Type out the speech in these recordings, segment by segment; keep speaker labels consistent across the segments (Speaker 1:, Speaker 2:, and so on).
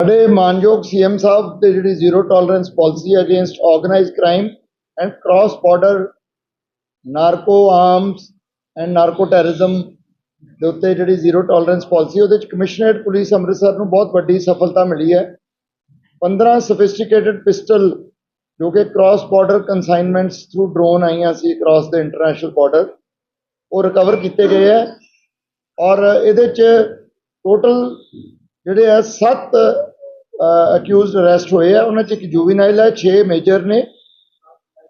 Speaker 1: ਸਾਡੇ ਮਾਨਯੋਗ ਸੀਐਮ ਸਾਹਿਬ ਦੇ ਜਿਹੜੀ zero tolerance policy against organised crime and cross border narco arms and narco terrorism ਦੇ ਉੱਤੇ ਜਿਹੜੀ ਜ਼ੀਰੋ ਟੋਲਰੈਂਸ ਪਾਲਿਸੀ ਉਹਦੇ ਚ ਕਮਿਸ਼ਨਰੇਟ ਪੁਲਿਸ ਅੰਮ੍ਰਿਤਸਰ ਨੂੰ ਬਹੁਤ ਵੱਡੀ ਸਫਲਤਾ ਮਿਲੀ ਹੈ। 15 ਸੋਫਿਸਟੀਕੇਟਡ ਪਿਸਟਲ ਜੋ ਕਿ cross border consignments through drone ਆਈਆਂ ਸੀ ਕ੍ਰਾਸ ਦ ਇੰਟਰਨੈਸ਼ਨਲ ਬਾਰਡਰ ਉਹ ਰਿਕਵਰ ਕੀਤੇ ਗਏ ਹੈ। ਔਰ ਇਹਦੇ ਚ ਟੋਟਲ ਜਿਹੜੇ ਆ 7 ਅਕਿਊਜ਼ਡ ਅਰੈਸਟ ਹੋਏ ਆ। ਉਹਨਾਂ ਚ ਇੱਕ ਜੁਵੀਨਾਈਲ ਹੈ 6 ਮੇਜਰ ਨੇ।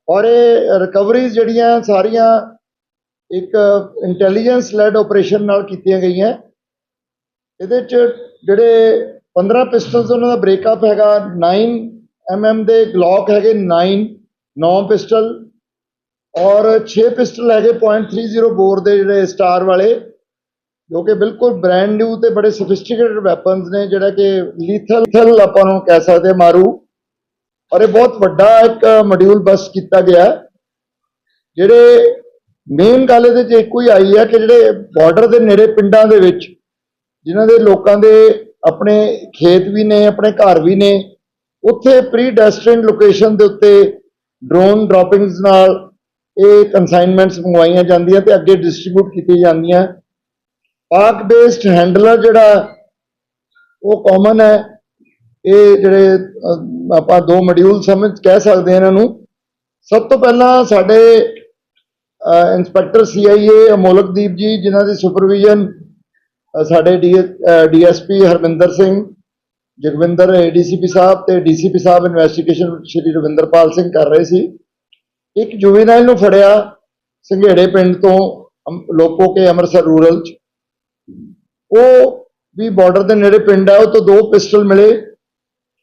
Speaker 1: ਔਰ ਇਹ ਰਿਕਵਰੀਜ਼ ਜਿਹੜੀਆਂ ਸਾਰੀਆਂ ਇੱਕ ਇੰਟੈਲੀਜੈਂਸ ਲੈਡ ਆਪਰੇਸ਼ਨ ਨਾਲ ਕੀਤੀਆਂ ਗਈਆਂ। ਇਹਦੇ ਚ ਜਿਹੜੇ 15 ਪਿਸਟਲਸ ਉਹਨਾਂ ਦਾ ਬ੍ਰੇਕਅਪ ਹੈਗਾ। 9 mm ਦੇ ਗਲੌਕ ਹੈਗੇ 9 9 ਪਿਸਟਲ ਔਰ 6 ਪਿਸਟਲ ਹੈਗੇ .30 ਬੋਰ ਦੇ ਜਿਹੜੇ ਸਟਾਰ ਵਾਲੇ। ਜੋ ਕਿ ਬਿਲਕੁਲ ਬ੍ਰੈਂਡ ਨਿਊ ਤੇ ਬੜੇ ਸੋਫਿਸਟੀਕੇਟਡ ਵੈਪਨਸ ਨੇ, ਜਿਹੜਾ ਕਿ ਲੀਥਲ ਆਪਾਂ ਨੂੰ ਕਹਿ ਸਕਦੇ ਹਾਂ ਮਾਰੂ। ਔਰ ਇਹ ਬਹੁਤ ਵੱਡਾ ਇੱਕ ਮੋਡਿਊਲ ਬਸ ਕੀਤਾ ਗਿਆ। ਜਿਹੜੇ ਮੇਨ ਗੱਲ ਇਹਦੇ ਚ ਇੱਕੋ ਹੀ ਆਈ ਹੈ ਕਿ ਜਿਹੜੇ ਬਾਰਡਰ ਦੇ ਨੇੜੇ ਪਿੰਡਾਂ ਦੇ ਵਿੱਚ, ਜਿਨ੍ਹਾਂ ਦੇ ਲੋਕਾਂ ਦੇ ਆਪਣੇ ਖੇਤ ਵੀ ਨੇ, ਆਪਣੇ ਘਰ ਵੀ ਨੇ, ਉੱਥੇ ਪ੍ਰੀ ਡੈਸਟਿਨਡ ਲੋਕੇਸ਼ਨ ਦੇ ਉੱਤੇ ਡਰੋਨ ਡ੍ਰੌਪਿੰਗਸ ਨਾਲ ਇਹ ਕਨਸਾਈਨਮੈਂਟਸ ਮੰਗਵਾਈਆਂ ਜਾਂਦੀਆਂ ਤੇ ਅੱਗੇ ਡਿਸਟ੍ਰੀਬਿਊਟ ਕੀਤੀਆਂ ਜਾਂਦੀਆਂ। ਪਾਕ ਬੇਸਡ ਹੈਂਡਲਰ ਜਿਹੜਾ ਉਹ ਕਾਮਨ ਹੈ। ਇਹ ਜਿਹੜੇ ਆਪਾਂ ਦੋ ਮੋਡਿਊਲ ਸਮਝ ਕਹਿ ਸਕਦੇ ਹਾਂ ਇਹਨਾਂ ਨੂੰ। ਸਭ ਤੋਂ ਪਹਿਲਾਂ ਸਾਡੇ ਇੰਸਪੈਕਟਰ ਸੀਆਈਏ ਅਮੋਲਕਦੀਪ ਜੀ, ਜਿਨ੍ਹਾਂ ਦੀ ਸੁਪਰਵਿਜ਼ਨ ਸਾਡੇ ਡੀਐਸਪੀ ਹਰਮਿੰਦਰ ਸਿੰਘ, ਜਗਵਿੰਦਰ ਏਡੀਸੀਪੀ ਸਾਹਿਬ ਤੇ ਡੀਸੀਪੀ ਸਾਹਿਬ ਇਨਵੈਸਟੀਗੇਸ਼ਨ ਸ਼੍ਰੀ ਰਵਿੰਦਰਪਾਲ ਸਿੰਘ ਕਰ ਰਹੇ ਸੀ। ਇੱਕ ਜੁਵੇਨਾਈਲ ਨੂੰ ਫੜਿਆ ਸੰਘੇੜੇ ਪਿੰਡ ਤੋਂ, ਅਮ- ਲੋਪੋ ਕੇ ਅੰਮ੍ਰਿਤਸਰ ਰੂਰਲ ਚ। ਉਹ ਵੀ ਬਾਰਡਰ ਦੇ ਨੇੜੇ ਪਿੰਡ ਹੈ ਉਹ ਤੋਂ ਦੋ ਪਿਸਟਲ ਮਿਲੇ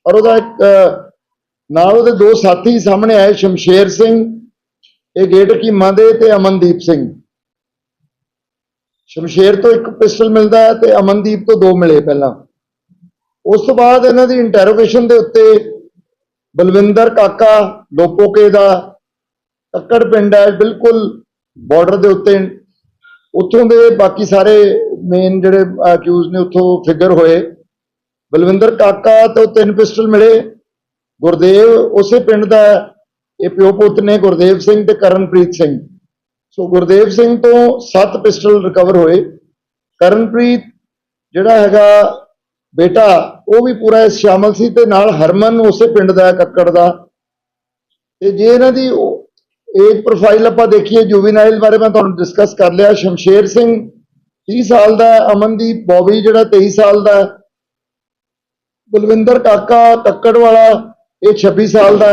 Speaker 1: ਔਰ ਉਹਦਾ ਇੱਕ ਨਾਲ ਉਹਦੇ ਦੋ ਸਾਥੀ ਸਾਹਮਣੇ ਆਏ, ਸ਼ਮਸ਼ੇਰ ਸਿੰਘ, ਇਹ ਗੇਟ ਕੀਮਾ ਦੇ ਤੇ ਅਮਨਦੀਪ ਸਿੰਘ। ਸ਼ਮਸ਼ੇਰ ਤੋਂ ਇੱਕ ਪਿਸਟਲ ਮਿਲਦਾ ਹੈ ਤੇ ਅਮਨਦੀਪ ਤੋਂ ਦੋ ਮਿਲੇ ਪਹਿਲਾਂ। ਉਸ ਤੋਂ ਬਾਅਦ ਇਹਨਾਂ ਦੀ ਇੰਟਰੋਗੇਸ਼ਨ ਦੇ ਉੱਤੇ ਬਲਵਿੰਦਰ ਕਾਕਾ ਲੋਪੋਕੇ ਦਾ ਕੱਕੜ ਪਿੰਡ ਹੈ, ਬਿਲਕੁਲ ਬਾਰਡਰ ਦੇ ਉੱਤੇ। ਉੱਥੋਂ ਦੇ ਬਾਕੀ ਸਾਰੇ ਮੇਨ ਜਿਹੜੇ ਅਕਿਊਜ਼ ਨੇ ਉੱਥੋਂ ਫਿਗਰ ਹੋਏ। ਬਲਵਿੰਦਰ ਕਾਕਾ ਤੋਂ ਤਿੰਨ ਪਿਸਟਲ ਮਿਲੇ। ਗੁਰਦੇਵ ਉਸੇ ਪਿੰਡ ਦਾ ਇਹ ਪਿਓ ਪੁੱਤ ਨੇ ਗੁਰਦੇਵ ਸਿੰਘ ਤੇ ਕਰਨਪ੍ਰੀਤ ਸਿੰਘ। ਸੋ ਗੁਰਦੇਵ ਸਿੰਘ ਤੋਂ 7 ਪਿਸਟਲ ਰਿਕਵਰ ਹੋਏ। ਕਰਨਪ੍ਰੀਤ ਜਿਹੜਾ ਹੈਗਾ ਬੇਟਾ, ਉਹ ਵੀ ਪੂਰਾ ਇਸ ਸ਼ਾਮਲ ਸੀ ਤੇ ਨਾਲ ਹਰਮਨ ਉਸੇ ਪਿੰਡ ਦਾ ਕੱਕੜ ਦਾ। ਤੇ ਜੇ ਇਹਨਾਂ ਦੀ ਏਜ ਪ੍ਰੋਫਾਈਲ ਆਪਾਂ ਦੇਖੀਏ ਜੁਵੀਨਾਈਲ ਬਾਰੇ ਮੈਂ ਤੁਹਾਨੂੰ ਡਿਸਕਸ ਕਰ ਲਿਆ। ਸ਼ਮਸ਼ੇਰ ਸਿੰਘ 30 ਸਾਲ ਦਾ ਅਮਨਦੀਪ ਬੋਬੀ ਜਿਹੜਾ 23 ਸਾਲ ਦਾ ਬਲਵਿੰਦਰ ਕਾਕਾ ਕੱਕੜ ਵਾਲਾ, ਇਹ 26 ਸਾਲ ਦਾ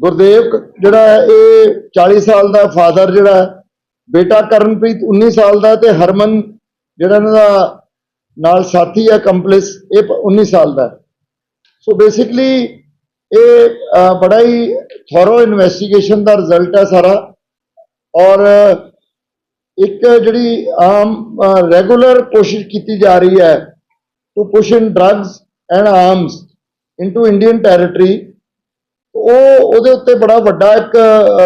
Speaker 1: ਗੁਰਦੇਵ ਕ- ਜਿਹੜਾ ਹੈ, ਇਹ 40 ਸਾਲ ਦਾ ਫਾਦਰ ਜਿਹੜਾ ਬੇਟਾ ਕਰਨਪ੍ਰੀਤ 19 ਸਾਲ ਦਾ ਤੇ ਹਰਮਨ ਜਿਹੜਾ ਇਹਨਾਂ ਦਾ ਨਾਲ ਸਾਥੀ ਹੈ, ਕੰਪਲਿਸ, ਇਹ ਪ- 19 ਸਾਲ ਦਾ ਸੋ ਬੇਸਿਕਲੀ ਇਹ ਬੜਾ ਹੀ ਥੋਰੋ ਇਨਵੈਸਟੀਗੇਸ਼ਨ ਦਾ ਰਿਜ਼ਲਟ ਹੈ ਸਾਰਾ। ਔਰ ਇੱਕ ਜਿਹੜੀ ਆਮ ਰੈਗੂਲਰ ਕੋਸ਼ਿਸ਼ ਕੀਤੀ ਜਾ ਰਹੀ ਹੈ to push in drugs and arms into Indian territory ਉਹ ਉਹਦੇ ਉੱਤੇ ਬੜਾ ਵੱਡਾ ਇੱਕ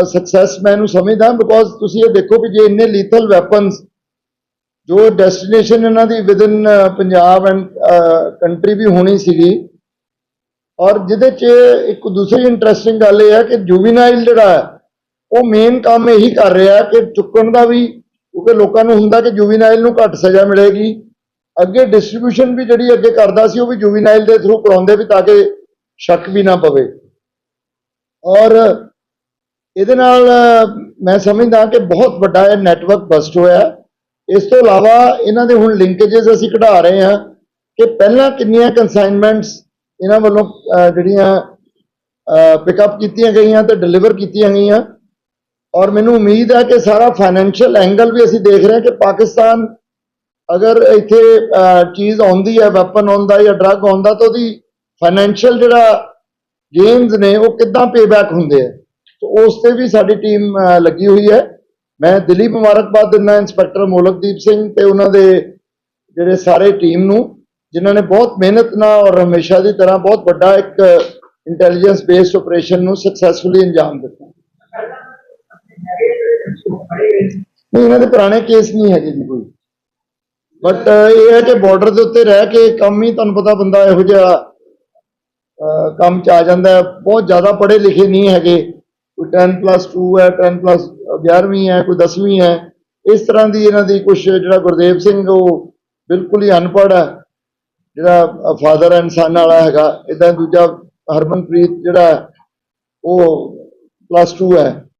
Speaker 1: ਸਕਸੈਸ ਮੈਂ ਇਹਨੂੰ ਸਮਝਦਾ ਬਿਕੋਜ਼ ਤੁਸੀਂ ਇਹ ਦੇਖੋ ਕਿ ਜੇ ਇੰਨੇ ਲੀਥਲ ਵੈਪਨਸ ਜੋ ਡੈਸਟੀਨੇਸ਼ਨ ਇਹਨਾਂ ਦੀ ਵਿਦਨ ਪੰਜਾਬ ਐਂਡ ਕੰਟਰੀ ਵੀ ਹੋਣੀ ਸੀਗੀ, ਔਰ ਜਿਹਦੇ 'ਚ ਇੱਕ ਦੂਸਰੀ ਇੰਟਰਸਟਿੰਗ ਗੱਲ ਇਹ ਹੈ ਕਿ ਜੁਵੀਨਾਈਲ ਜਿਹੜਾ ਹੈ, ਉਹ ਮੇਨ ਕੰਮ ਇਹੀ ਕਰ ਰਿਹਾ ਕਿ ਚੁੱਕਣ ਦਾ ਵੀ ਕਿਉਂਕਿ ਲੋਕਾਂ ਨੂੰ ਹੁੰਦਾ ਕਿ ਜੁਵੀਨਾਈਲ ਨੂੰ ਘੱਟ ਸਜ਼ਾ ਮਿਲੇਗੀ। ਅੱਗੇ ਡਿਸਟ੍ਰੀਬਿਊਸ਼ਨ ਵੀ ਜਿਹੜੀ ਅੱਗੇ ਕਰਦਾ ਸੀ, ਉਹ ਵੀ ਜੁਵੀਨਾਈਲ ਦੇ ਥਰੂ ਕਰਾਉਂਦੇ ਵੀ ਤਾਂ ਕਿ ਸ਼ੱਕ ਵੀ ਨਾ ਪਵੇ। ਔਰ ਇਹਦੇ ਨਾਲ ਮੈਂ ਸਮਝਦਾ ਕਿ ਬਹੁਤ ਵੱਡਾ ਇਹ ਨੈਟਵਰਕ ਬਸਟ ਹੋਇਆ। ਇਸ ਤੋਂ ਇਲਾਵਾ ਇਹਨਾਂ ਦੇ ਹੁਣ ਲਿੰਕੇजेस ਅਸੀਂ ਕਢਾ ਰਹੇ ਹਾਂ ਕਿ ਪਹਿਲਾਂ ਕਿੰਨੀਆਂ ਕਨਸਾਈਨਮੈਂਟਸ ਇਹਨਾਂ ਵੱਲੋਂ ਜਿਹੜੀਆਂ ਪਿਕਅਪ ਕੀਤੀਆਂ ਗਈਆਂ ਤੇ ਡਿਲੀਵਰ ਕੀਤੀਆਂ ਗਈਆਂ। ਔਰ ਮੈਨੂੰ ਉਮੀਦ ਹੈ ਕਿ ਸਾਰਾ ਫਾਈਨੈਂਸ਼ੀਅਲ ਐਂਗਲ ਵੀ ਅਸੀਂ ਦੇਖ ਰਹੇ ਹਾਂ ਕਿ ਪਾਕਿਸਤਾਨ ਅਗਰ ਇੱਥੇ ਚੀਜ਼ ਆਉਂਦੀ ਹੈ ਵੈਪਨ ਆਉਂਦਾ ਜਾਂ ਡਰੱਗ ਆਉਂਦਾ ਤਾਂ ਉਹਦੀ ਫਾਈਨੈਂਸ਼ੀਅਲ ਜਿਹੜਾ ਗੇਮਸ ਨੇ ਉਹ ਕਿੱਦਾਂ ਪੇਬੈਕ ਹੁੰਦੇ ਆ। ਤੇ ਉਸ ਤੇ ਵੀ ਸਾਡੀ ਟੀਮ ਲੱਗੀ ਹੋਈ ਹੈ। ਮੈਂ ਦਿਲੀ ਮੁਬਾਰਕਬਾਦ ਦਿੰਦਾ ਇੰਸਪੈਕਟਰ ਮੋਲਕਦੀਪ ਸਿੰਘ ਤੇ ਉਹਨਾਂ ਦੇ ਜਿਹੜੇ ਸਾਰੇ ਟੀਮ ਨੂੰ, ਜਿਨ੍ਹਾਂ ਨੇ ਬਹੁਤ ਮਿਹਨਤ ਨਾਲ ਔਰ ਹਮੇਸ਼ਾ ਦੀ ਤਰ੍ਹਾਂ ਬਹੁਤ ਵੱਡਾ ਇੱਕ ਇੰਟੈਲੀਜੈਂਸ ਬੇਸਡ ਆਪਰੇਸ਼ਨ ਨੂੰ ਸਕਸੈਸਫੁਲੀ ਅੰਜਾਮ ਦਿੱਤਾ। ਨਹੀਂ ਇਹਨਾਂ ਦੇ ਪੁਰਾਣੇ ਕੇਸ ਨਹੀਂ ਹੈਗੇ ਜੀ ਕੋਈ। ਬਟ ਇਹ ਹੈ ਕਿ ਬਾਰਡਰ ਦੇ ਉੱਤੇ ਰਹਿ ਕੇ ਕੰਮ ਹੀ ਤੁਹਾਨੂੰ ਪਤਾ ਬੰਦਾ ਇਹੋ ਜਿਹਾ ਕੰਮ ਚ ਆ ਜਾਂਦਾ ਬਹੁਤ ਜ਼ਿਆਦਾ ਪੜ੍ਹੇ ਲਿਖੇ ਨਹੀਂ ਹੈਗੇ। ਕੋਈ 10 2 ਹੈ 10 11ਵੀਂ ਹੈ ਕੋਈ 10ਵੀਂ ਹੈ। ਇਸ ਤਰ੍ਹਾਂ ਦੀ ਇਹਨਾਂ ਦੀ ਕੁਝ ਜਿਹੜਾ ਗੁਰਦੇਵ ਸਿੰਘ ਉਹ ਬਿਲਕੁਲ ਹੀ ਅਨਪੜ੍ਹ ਹੈ। ਜਿਹੜਾ ਫਾਦਰ ਐਂਡ ਸਨ ਵਾਲਾ ਹੈਗਾ ਇਦਾਂ ਦੂਜਾ ਹਰਮਨਪ੍ਰੀਤ ਜਿਹੜਾ ਹੈ, ਉਹ ਪਲੱਸ 2 ਹੈ।